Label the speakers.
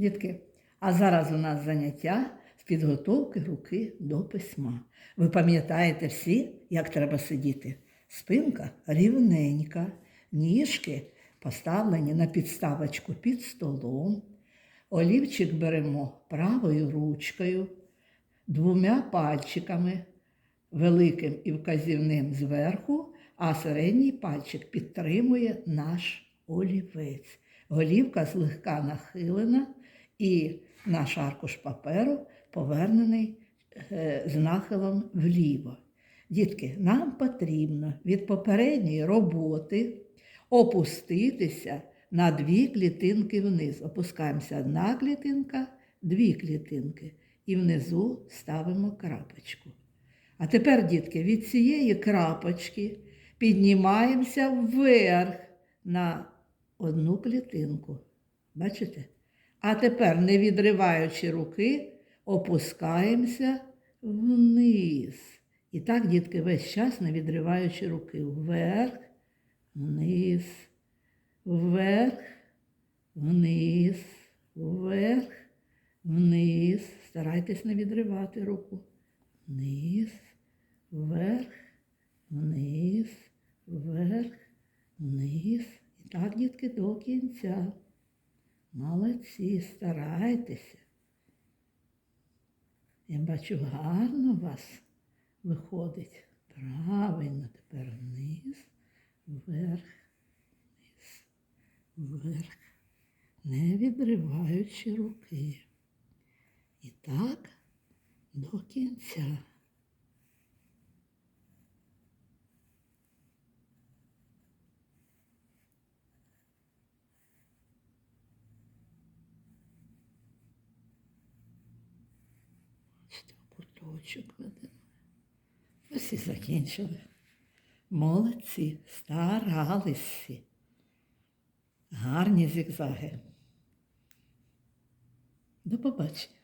Speaker 1: Дітки, а зараз у нас заняття з підготовки руки до письма. Ви пам'ятаєте всі, як треба сидіти? Спинка рівненька, ніжки поставлені на підставочку під столом. Олівчик беремо правою ручкою, двома пальчиками, великим і вказівним зверху, а середній пальчик підтримує наш олівець. Голівка злегка нахилена, і наш аркуш паперу повернений е, з нахилом вліво. Дітки, нам потрібно від попередньої роботи опуститися на дві клітинки вниз. Опускаємося одна клітинка, дві клітинки. І внизу ставимо крапочку. А тепер, дітки, від цієї крапочки піднімаємося вверх на одну клітинку. Бачите? А тепер, не відриваючи руки, опускаємося вниз. І так, дітки, весь час не відриваючи руки. Вверх, вниз, вверх, вниз, вверх, вниз. Старайтесь не відривати руку. Вниз, вверх, вниз, вверх, вниз. І так, дітки, до кінця. Молодці, старайтеся. Я бачу, гарно у вас виходить. Правильно, тепер вниз, вверх, вниз, вверх, не відриваючи руки. І так до кінця. Бачите, в куточок Усі закінчили. Молодці, старалися. Гарні зігзаги. До побачення.